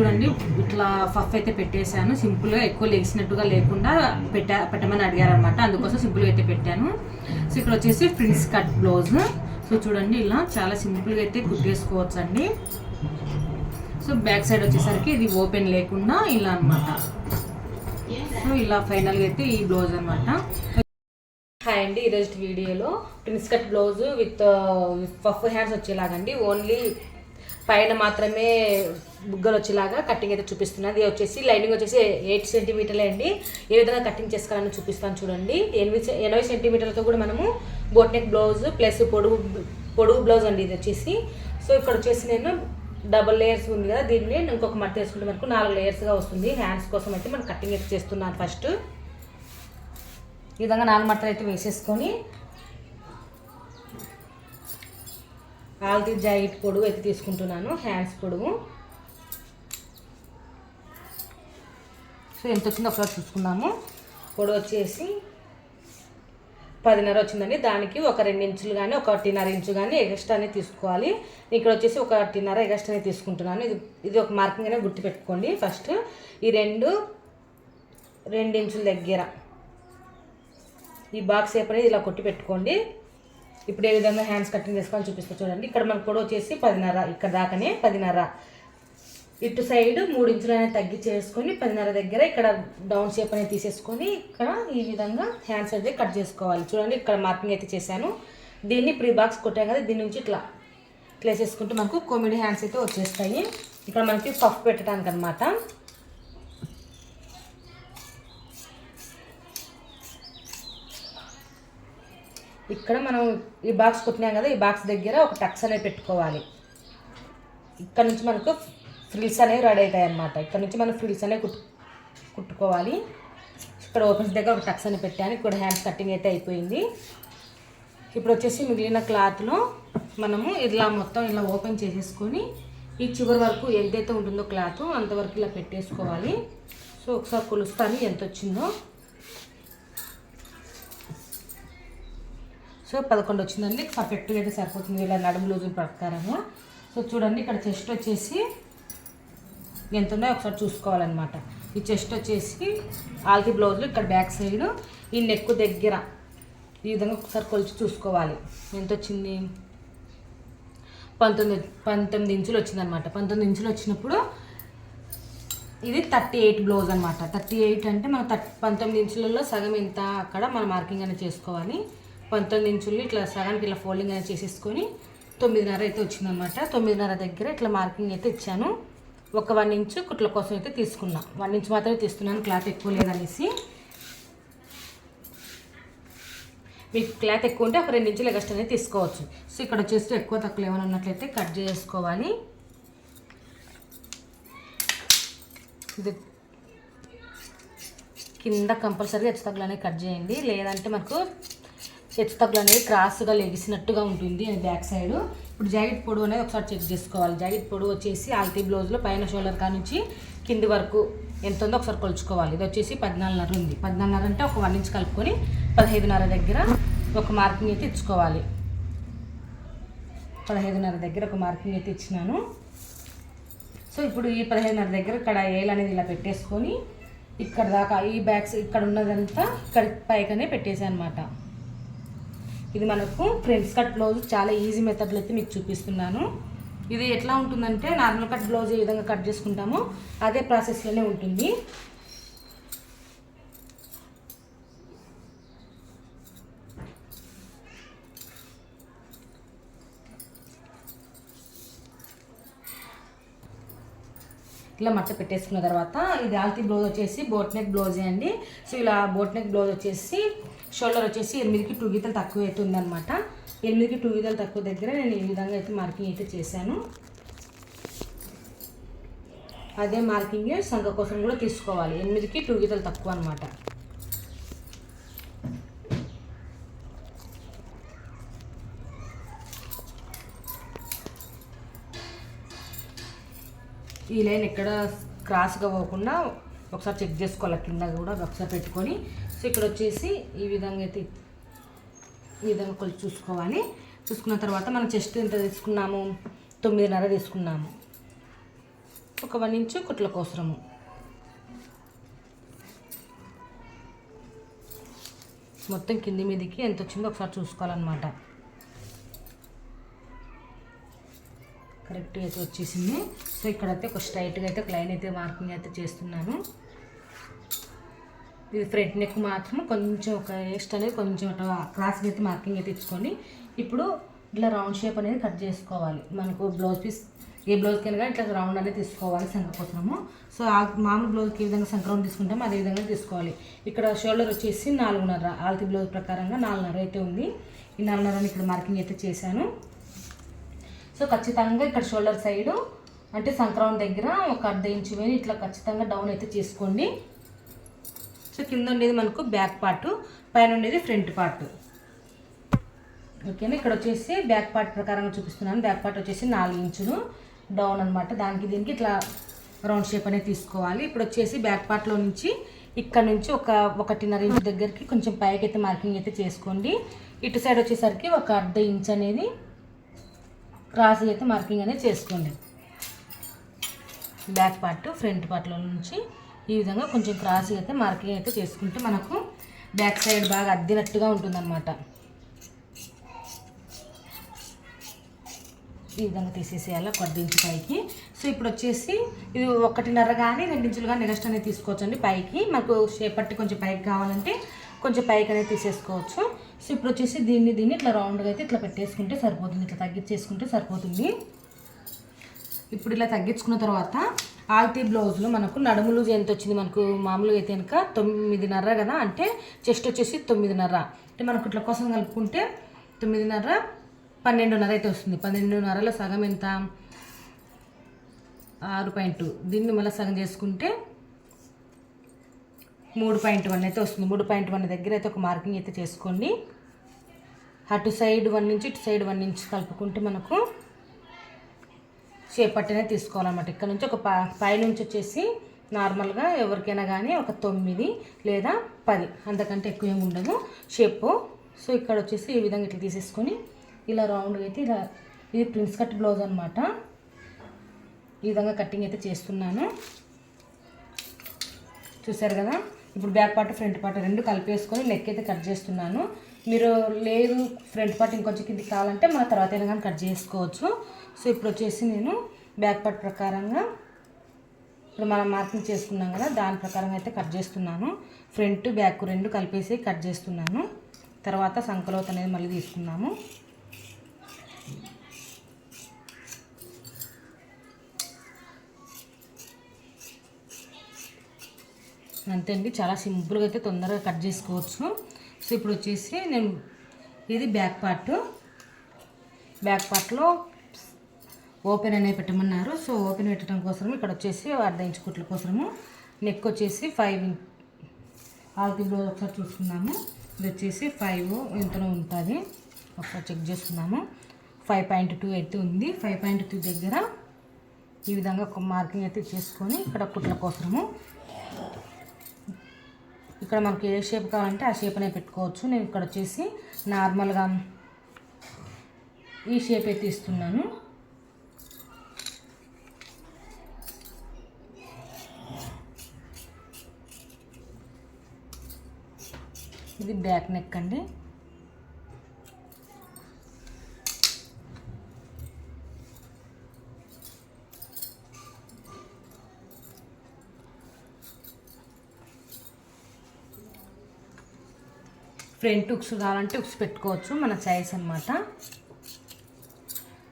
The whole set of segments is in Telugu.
చూడండి ఇట్లా ఫఫ్ అయితే పెట్టేశాను. సింపుల్గా ఎక్కువ లేచినట్టుగా లేకుండా పెట్టా పెట్టమని అడిగారనమాట అందుకోసం సింపుల్గా అయితే పెట్టాను. సో ఇక్కడ వచ్చేసి ప్రిన్స్ కట్ బ్లౌజ్ సో చూడండి ఇలా చాలా సింపుల్గా అయితే కుట్టేసుకోవచ్చు అండి సో బ్యాక్ సైడ్ వచ్చేసరికి ఇది ఓపెన్ లేకుండా ఇలా అన్నమాట. సో ఇలా ఫైనల్గా అయితే ఈ బ్లౌజ్ అనమాట హాయ్ అండి ఈరోజు వీడియోలో prince cut blouse with puff hands వచ్చేలాగండి. Only పైన మాత్రమే బుగ్గలు వచ్చేలాగా కటింగ్ అయితే చూపిస్తున్నాను ఇది వచ్చేసి లైనింగ్ వచ్చేసి ఎయిట్ సెంటీమీటర్లే అండి. ఏ విధంగా కటింగ్ చేసుకోవాలని చూపిస్తాను చూడండి. ఎనిమిది ఎనభై సెంటీమీటర్లతో కూడా మనము బోట్ నెక్ బ్లౌజ్ ప్లస్ పొడుగు పొడుగు బ్లౌజ్ అండి ఇది వచ్చేసి. సో ఇక్కడ వచ్చేసి నేను డబల్ లేయర్స్ ఉంది కదా దీన్ని ఇంకొక మట్టి వేసుకుంటే మనకు నాలుగు లేయర్స్గా వస్తుంది. హ్యాండ్స్ కోసం అయితే మనం కటింగ్ అయితే చేస్తున్నాను ఫస్ట్ ఈ విధంగా నాలుగు మట్టలు అయితే వేసేసుకొని ఆల్తీ జాయిట్ పొడుగు అయితే తీసుకుంటున్నాను హ్యాండ్స్ పొడుగు. సో ఎంత వచ్చిందో ఒకసారి చూసుకుందాము. పొడుగు వచ్చేసి పదిన్నర వచ్చిందండి. దానికి ఒక రెండు ఇంచులు కానీ ఒకటిన్నర ఇంచు కానీ ఎగస్ట్రానే తీసుకోవాలి. ఇక్కడ వచ్చేసి ఒకటిన్నర ఎగస్ట్రానే తీసుకుంటున్నాను. ఇది ఇది ఒక మార్కింగ్ అనేది గుర్తుపెట్టుకోండి ఫస్ట్. ఈ రెండు రెండు ఇంచుల దగ్గర ఈ బాక్స్ షేప్ అనేది ఇలా కొట్టి పెట్టుకోండి. ఇప్పుడు ఏ విధంగా హ్యాండ్స్ కటింగ్ చేసుకోవాలని చూపిస్తా చూడండి. ఇక్కడ మనకు కూడా వచ్చేసి పదిన్నర ఇక్కడ దాకానే పదిన్నర. ఇటు సైడ్ మూడు ఇంచులు అనేది తగ్గించేసుకొని పదిన్నర దగ్గర ఇక్కడ డౌన్ షేప్ అనేది తీసేసుకొని ఇక్కడ ఈ విధంగా హ్యాండ్స్ అయితే కట్ చేసుకోవాలి. చూడండి ఇక్కడ మార్కింగ్ అయితే చేశాను. దీన్ని ప్రీ బాక్స్ కొట్టాం కదా దీని నుంచి ఇట్లా ఇట్లా వేసేసుకుంటే మనకు కామెడీ హ్యాండ్స్ అయితే వచ్చేస్తాయి. ఇక్కడ మనకి పఫ్ పెట్టడానికి అనమాట ఇక్కడ మనం ఈ బాక్స్ కుట్టినాం కదా ఈ బాక్స్ దగ్గర ఒక టక్స్ అనేది పెట్టుకోవాలి. ఇక్కడ నుంచి మనకు ఫ్రిల్స్ అనేవి రెడీ అవుతాయి అన్నమాట ఇక్కడ నుంచి మనం ఫ్రిల్స్ అనేవి కుట్టు కుట్టుకోవాలి. ఇక్కడ ఓపెన్స్ దగ్గర ఒక టక్స్ అని పెట్టాను. ఇక్కడ హ్యాండ్స్ కటింగ్ అయితే అయిపోయింది. ఇప్పుడు వచ్చేసి మిగిలిన క్లాత్లో మనము ఇలా మొత్తం ఇలా ఓపెన్ చేసేసుకొని ఈ చివరి వరకు ఎంతైతే ఉంటుందో క్లాత్ అంతవరకు ఇలా పెట్టేసుకోవాలి. సో ఒకసారి కొలుస్తాను ఎంత వచ్చిందో. సో పదకొండు వచ్చిందండి. పర్ఫెక్ట్గా అయితే సరిపోతుంది. ఇలా నడుము లూజు ప్రకారము. సో చూడండి ఇక్కడ చెస్ట్ వచ్చేసి ఎంత ఉందో ఒకసారి చూసుకోవాలన్నమాట. ఈ చెస్ట్ వచ్చేసి ఆల్తీ బ్లౌజ్లో ఇక్కడ బ్యాక్ సైడ్ ఈ నెక్ దగ్గర. ఈ విధంగా ఒకసారి కొలిచి చూసుకోవాలి. ఎంత వచ్చింది? పంతొమ్మిది పంతొమ్మిది ఇంచులు వచ్చిందనమాట పంతొమ్మిది ఇంచులు వచ్చినప్పుడు ఇది థర్టీ ఎయిట్ బ్లౌజ్ అనమాట థర్టీ ఎయిట్ అంటే మనం థర్టీ పంతొమ్మిది ఇంచులలో సగం ఎంత అక్కడ మనం మార్కింగ్ అనేది చేసుకోవాలి. పంతొమ్మిది ఇంచులు ఇట్లా సగానికి ఇట్లా ఫోల్డింగ్ అనేది చేసేసుకొని తొమ్మిదిన్నర అయితే వచ్చిందనమాట తొమ్మిదిన్నర దగ్గర ఇట్లా మార్కింగ్ అయితే ఇచ్చాను. ఒక వన్ ఇంచు కుట్ల కోసం అయితే తీసుకున్నాం. వన్ ఇంచ్ మాత్రమే తీస్తున్నాను క్లాత్ ఎక్కువ లేదనేసి. మీకు క్లాత్ ఎక్కువ ఉంటే ఒక రెండు ఇంచులు ఎగస్ట్ అనేది తీసుకోవచ్చు. సో ఇక్కడ వచ్చేసి ఎక్కువ తక్కువ ఏమైనా ఉన్నట్లయితే కట్ చేసుకోవాలి. ఇది కింద కంపల్సరీగా హెచ్చు తగ్గులు అనేవి కట్ చేయండి. లేదంటే మనకు హెచ్చు తగ్గులు అనేది క్రాస్గా లెగిసినట్టుగా ఉంటుంది అది బ్యాక్ సైడ్. ఇప్పుడు జాకెట్ పొడవు అనేది ఒకసారి చెక్ చేసుకోవాలి. జాకెట్ పొడవు వచ్చేసి ఆల్తీ బ్లౌజ్లో పైన షోల్డర్ కా నుంచి కింది వరకు ఎంత ఉందో ఒకసారి కొలుచుకోవాలి. ఇది వచ్చేసి పద్నాలుగున్నర ఉంది. పద్నాలుగున్నర అంటే ఒక వన్ ఇంచ్ కలుపుకొని పదహైదున్నర దగ్గర ఒక మార్కింగ్ అయితే ఇచ్చుకోవాలి. పదహైదున్నర దగ్గర ఒక మార్కింగ్ అయితే ఇచ్చినాను. సో ఇప్పుడు ఈ పదిహేనున్నర దగ్గర ఇక్కడ ఏల్ అనేది ఇలా పెట్టేసుకొని ఇక్కడ దాకా ఈ బ్యాగ్స్ ఇక్కడ ఉన్నదంతా ఇక్కడ పైకనే పెట్టేసాను అనమాట ఇది మనకు ఫ్రెండ్స్ కట్ బ్లౌజ్ చాలా ఈజీ మెథడ్లో అయితే మీకు చూపిస్తున్నాను. ఇది ఎట్లా ఉంటుందంటే నార్మల్ కట్ బ్లౌజ్ ఏ విధంగా కట్ చేసుకుంటామో అదే ప్రాసెస్లోనే ఉంటుంది. ఇలా మట్ట పెట్టేసుకున్న తర్వాత ఇది ఆల్తీ బ్లౌజ్ వచ్చేసి బోట్ నెక్ బ్లౌజే అండి. సో ఇలా బోట్ నెక్ బ్లౌజ్ వచ్చేసి షోల్డర్ వచ్చేసి ఎనిమిదికి టూ గీతలు తక్కువ అయితే ఉందన్నమాట. ఎనిమిదికి టూ గీతలు తక్కువ దగ్గర నేను ఈ విధంగా అయితే మార్కింగ్ అయితే చేశాను. అదే మార్కింగ్ సంఖ కోసం కూడా తీసుకోవాలి. ఎనిమిదికి టూ గీతలు తక్కువ అనమాట ఈ లైన్ ఎక్కడ క్రాస్గా పోకుండా ఒకసారి చెక్ చేసుకోవాలి కింద కూడా ఒకసారి పెట్టుకొని. సో ఇక్కడ వచ్చేసి ఈ విధంగా అయితే ఈ విధంగా కొంచెం చూసుకోవాలి. చూసుకున్న తర్వాత మనం చెస్ట్ ఎంత తీసుకున్నాము? తొమ్మిదిన్నర తీసుకున్నాము. ఒక వన్ ఇంచు కుట్ల కోసరము. మొత్తం కింది మీదికి ఎంత వచ్చిందో ఒకసారి చూసుకోవాలన్నమాట. కరెక్ట్గా అయితే వచ్చేసింది. సో ఇక్కడైతే ఒక స్ట్రైట్గా అయితే ఒక లైన్ అయితే మార్కింగ్ అయితే చేస్తున్నాను. ఇది ఫ్రంట్ నెక్ మాత్రం కొంచెం ఒక వేస్ట్ అనేది కొంచెం అట్లా అయితే మార్కింగ్ అయితే ఇచ్చుకొని ఇప్పుడు ఇట్లా రౌండ్ షేప్ అనేది కట్ చేసుకోవాలి. మనకు బ్లౌజ్ పీస్ ఏ బ్లౌజ్కి కానీ ఇట్లా రౌండ్ అనేది తీసుకోవాలి సంఖ కోసము. సో ఆ మామూలు బ్లౌజ్కి ఏ విధంగా సంఖ రౌండ్ తీసుకుంటామో అదే విధంగా తీసుకోవాలి. ఇక్కడ షోల్డర్ వచ్చేసి నాలుగున్నర ఆల్తి బ్లౌజ్ ప్రకారంగా నాలుగున్నర అయితే ఉంది. ఈ నాలుగున్నరని ఇక్కడ మార్కింగ్ అయితే చేశాను. సో ఖచ్చితంగా ఇక్కడ షోల్డర్ సైడు అంటే సంక్రౌండ్ దగ్గర ఒక అర్ధ ఇంచు వేలు ఇట్లా ఖచ్చితంగా డౌన్ అయితే చేసుకోండి. సో కింద ఉండేది మనకు బ్యాక్ పార్ట్ పైన ఉండేది ఫ్రంట్ పార్ట్. ఓకేనా? ఇక్కడ వచ్చేసి బ్యాక్ పార్ట్ ప్రకారంగా చూపిస్తున్నాను. బ్యాక్ పార్ట్ వచ్చేసి నాలుగు ఇంచులు డౌన్ అనమాట దానికి దీనికి ఇట్లా రౌండ్ షేప్ అనేది తీసుకోవాలి. ఇప్పుడు వచ్చేసి బ్యాక్ పార్ట్లో నుంచి ఇక్కడ నుంచి ఒక ఒకటిన్నర ఇంచు దగ్గరికి కొంచెం పైకి అయితే మార్కింగ్ అయితే చేసుకోండి. ఇటు సైడ్ వచ్చేసరికి ఒక అర్ధ ఇంచ్ అనేది క్రాస్ అయితే మార్కింగ్ అనేది చేసుకోండి. బ్యాక్ పార్ట్ ఫ్రంట్ పార్ట్లో నుంచి ఈ విధంగా కొంచెం క్రాస్ అయితే మార్కింగ్ అయితే చేసుకుంటే మనకు బ్యాక్ సైడ్ బాగా అద్దినట్టుగా ఉంటుందన్నమాట. ఈ విధంగా తీసేసేయాలి ఒక పైకి. సో ఇప్పుడు వచ్చేసి ఇది ఒకటిన్నర కానీ రెండించులు కానీ నెక్స్ట్ అనేది తీసుకోవచ్చండి పైకి. మనకు షేప్ కొంచెం పైకి కావాలంటే కొంచెం పైకి అనేది తీసేసుకోవచ్చు. సో ఇప్పుడు వచ్చేసి దీన్ని దీన్ని ఇట్లా రౌండ్గా అయితే ఇట్లా పెట్టేసుకుంటే సరిపోతుంది. ఇట్లా తగ్గించేసుకుంటే సరిపోతుంది. ఇప్పుడు ఇలా తగ్గించుకున్న తర్వాత ఆల్తీ బ్లౌజ్లో మనకు నడుములు ఎంత వచ్చింది మనకు మామూలుగా అయితే కనుక తొమ్మిదిన్నర కదా అంటే చెస్ట్ వచ్చేసి తొమ్మిదిన్నర. అంటే మనకు ఇట్లా కోసం కలుపుకుంటే తొమ్మిదిన్నర పన్నెండున్నర అయితే వస్తుంది. పన్నెండున్నరలో సగం ఎంత? ఆరు పాయింట్ దీన్ని మళ్ళీ సగం చేసుకుంటే మూడు పాయింట్ వన్ అయితే వస్తుంది. మూడు పాయింట్ వన్ దగ్గర అయితే ఒక మార్కింగ్ అయితే చేసుకోండి. అటు సైడ్ వన్ నుంచి ఇటు సైడ్ వన్ నుంచి కలుపుకుంటే మనకు చేపట్టినే తీసుకోవాలన్నమాట. ఇక్కడ నుంచి ఒక పై నుంచి వచ్చేసి నార్మల్గా ఎవరికైనా కానీ ఒక తొమ్మిది లేదా పది. అంతకంటే ఎక్కువ ఏమి ఉండదు. షేప్. సో ఇక్కడ వచ్చేసి ఈ విధంగా ఇట్లా తీసేసుకొని ఇలా రౌండ్గా అయితే ఇలా ఇది ప్రిన్స్ కట్ బ్లౌజ్ అనమాట ఈ విధంగా కటింగ్ అయితే చేస్తున్నాను. చూసారు కదా? ఇప్పుడు బ్యాక్ పార్ట్ ఫ్రంట్ పార్ట్ రెండు కలిపేసుకొని నెక్ అయితే కట్ చేస్తున్నాను. మీరు లేదు ఫ్రంట్ పార్ట్ ఇంకొంచెం కిందికి కావాలంటే మన తర్వాత అయినా కానీ కట్ చేసుకోవచ్చు. సో ఇప్పుడు వచ్చేసి నేను బ్యాక్ పార్ట్ ప్రకారంగా ఇప్పుడు మనం మార్కింగ్ చేసుకున్నాం కదా దాని ప్రకారంగా అయితే కట్ చేస్తున్నాను. ఫ్రంట్ బ్యాక్ రెండు కలిపేసి కట్ చేస్తున్నాను. తర్వాత సంకలోత అనేది మళ్ళీ తీసుకున్నాము. అంతే అండి చాలా సింపుల్గా అయితే తొందరగా కట్ చేసుకోవచ్చు. సో ఇప్పుడు వచ్చేసి నేను ఇది బ్యాక్ పార్ట్ బ్యాక్ పార్ట్లో ఓపెన్ అనేది పెట్టమన్నారు. సో ఓపెన్ పెట్టడం కోసం ఇక్కడ వచ్చేసి అర్ధ ఇంచు కుట్ల కోసము నెక్ వచ్చేసి ఫైవ్ ఆల్కి బ్లౌజ్ ఒకసారి చూసుకున్నాము ఇది వచ్చేసి ఫైవ్ ఎంతనో ఉంటుంది. ఒకసారి చెక్ చేసుకున్నాము ఫైవ్ పాయింట్ టూ అయితే ఉంది. ఫైవ్ పాయింట్ టూ దగ్గర ఈ విధంగా ఒక మార్కింగ్ అయితే చేసుకొని ఇక్కడ కుట్ల కోసము ఇక్కడ మనకి ఏ షేప్ కావాలంటే ఆ షేప్ అనేది పెట్టుకోవచ్చు. నేను ఇక్కడ వచ్చేసి నార్మల్గా ఈ షేప్ అయితే ఇస్తున్నాను ఇది బ్యాక్ నెక్ అండి. ఫ్రంట్ ఉక్స్ కావాలంటే ఉక్స్ పెట్టుకోవచ్చు మన సైజ్ అనమాట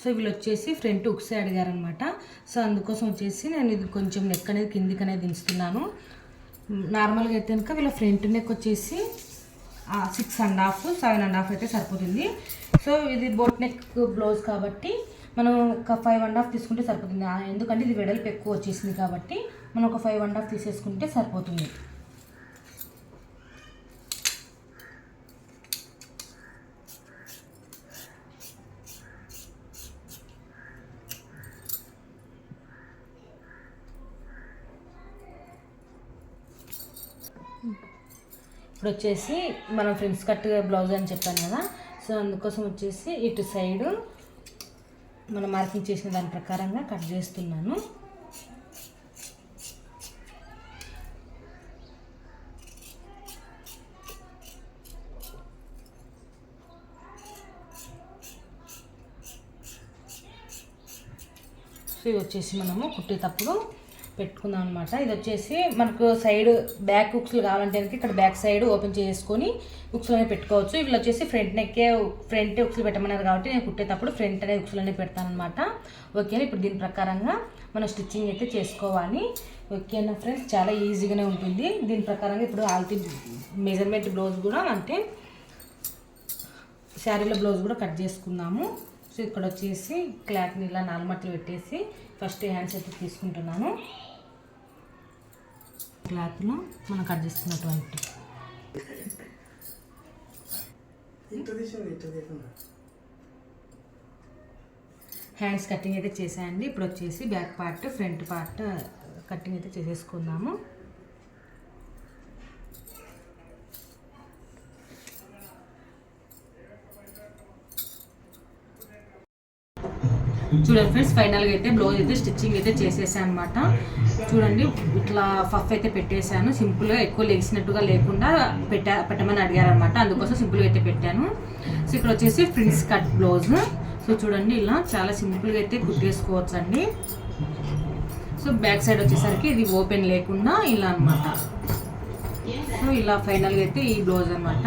సో వీళ్ళు వచ్చేసి ఫ్రంట్ ఉక్స్ అడిగారనమాట సో అందుకోసం వచ్చేసి నేను ఇది కొంచెం నెక్ అనేది కిందికి అనేది దించుతున్నాను. నార్మల్గా అయితే కనుక వీళ్ళ ఫ్రంట్ నెక్ వచ్చేసి six and half seven and half అయితే సరిపోతుంది. సో ఇది బోట్ నెక్ బ్లౌజ్ కాబట్టి మనం ఒక ఫైవ్ అండ్ హాఫ్ తీసుకుంటే సరిపోతుంది. ఎందుకంటే ఇది వెడల్పు ఎక్కువ వచ్చేసింది కాబట్టి మనం ఒక ఫైవ్ అండ్ హాఫ్ తీసేసుకుంటే సరిపోతుంది. ఇప్పుడు వచ్చేసి మనం ఫ్రెండ్స్ కట్ బ్లౌజ్ అని చెప్పాను కదా సో అందుకోసం వచ్చేసి ఇటు సైడు మనం మార్కింగ్ చేసిన దాని ప్రకారంగా కట్ చేస్తున్నాను. వచ్చేసి మనము కుట్టేటప్పుడు పెట్టుకుందాం అనమాట ఇది వచ్చేసి మనకు సైడ్ బ్యాక్ హుక్స్లు కావాలంటే కనుక ఇక్కడ బ్యాక్ సైడ్ ఓపెన్ చేసుకొని హుక్స్లోనే పెట్టుకోవచ్చు. ఇవి వచ్చేసి ఫ్రంట్ నెక్కే ఫ్రంట్ హుక్స్లు పెట్టమన్నారు కాబట్టి నేను కుట్టేటప్పుడు ఫ్రంట్ అనే హుక్స్లోనే పెడతాను అనమాట ఓకేనా ఇప్పుడు దీని ప్రకారంగా మనం స్టిచ్చింగ్ అయితే చేసుకోవాలి. ఓకేనా ఫ్రెండ్స్? చాలా ఈజీగానే ఉంటుంది. దీని ప్రకారంగా ఇప్పుడు ఆల్తి మెజర్మెంట్ బ్లౌజ్ కూడా అంటే శారీలో బ్లౌజ్ కూడా కట్ చేసుకుందాము. సో ఇక్కడ వచ్చేసి క్లాత్ని ఇలా నాలుగు పెట్టేసి ఫస్ట్ హ్యాండ్స్ అయితే తీసుకుంటున్నాను. క్లాత్లో మనం కట్ చేసుకున్నటువంటి హ్యాండ్స్ కటింగ్ అయితే చేసాయండి ఇప్పుడు వచ్చేసి back part front part cutting అయితే చేసేసుకుందాము. చూడండి ఫ్రెండ్స్ ఫైనల్గా అయితే బ్లౌజ్ అయితే స్టిచ్చింగ్ అయితే చేసేసాను అనమాట చూడండి ఇట్లా ఫఫ్ అయితే పెట్టేశాను. సింపుల్గా ఎక్కువ లెగిసినట్టుగా లేకుండా పెట్టా పెట్టమని అడిగారనమాట అందుకోసం సింపుల్గా అయితే పెట్టాను. సో ఇక్కడ వచ్చేసి ప్రిన్స్ కట్ బ్లౌజ్ సో చూడండి ఇలా చాలా సింపుల్గా అయితే కుట్టేసుకోవచ్చు అండి సో బ్యాక్ సైడ్ వచ్చేసరికి ఇది ఓపెన్ లేకుండా ఇలా అన్నమాట. సో ఇలా ఫైనల్గా అయితే ఈ బ్లౌజ్ అనమాట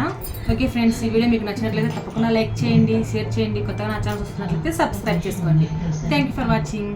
ఓకే ఫ్రెండ్స్ ఈ వీడియో మీకు నచ్చినట్లయితే తప్పకుండా లైక్ చేయండి షేర్ చేయండి కొత్తగా నా ఛానల్ వస్తున్నట్లయితే సబ్స్క్రైబ్ చేసుకోండి. Thank you for watching